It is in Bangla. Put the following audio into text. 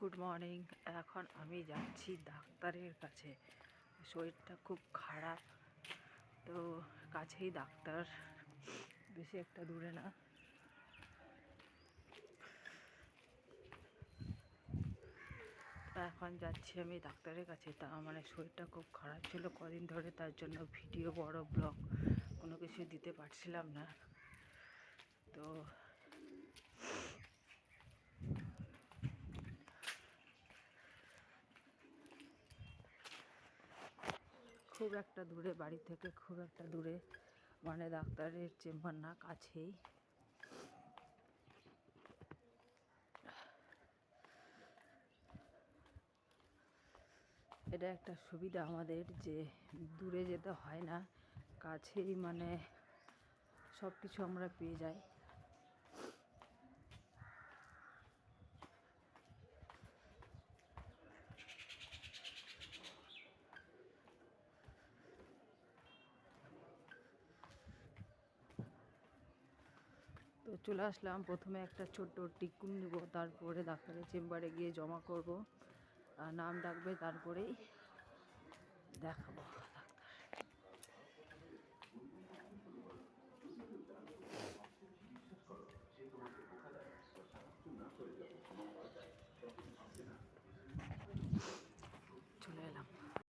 গুড মর্নিং এখন আমি যাচ্ছি ডাক্তারের কাছে। শরীরটা খুব খারাপ। তো কাছেই ডাক্তার। বেশি একটা দূরে না। এখন যাচ্ছি আমি ডাক্তারের কাছে। তা মানে শরীরটা খুব খারাপ ছিল কদিন ধরে, তার জন্য ভিডিও বড় ব্লগ। কোনো কিছু দিতে পারছিলাম না। তো খুব একটা দূরে, বাড়ি থেকে খুব একটা দূরে মানে ডাক্তারের চেম্বার না কাছেই। এটা একটা সুবিধা আমাদের যে দূরে যেতে হয় না, কাছেই মানে সব কিছু আমরা পেয়ে যাই। তো চলে আসলাম। প্রথমে একটা ছোট্ট টিকুন নেব তারপরে ডাক্তারের চেম্বারে গিয়ে জমা করব। আর নাম ডাকবে, তারপরেই দেখাবো।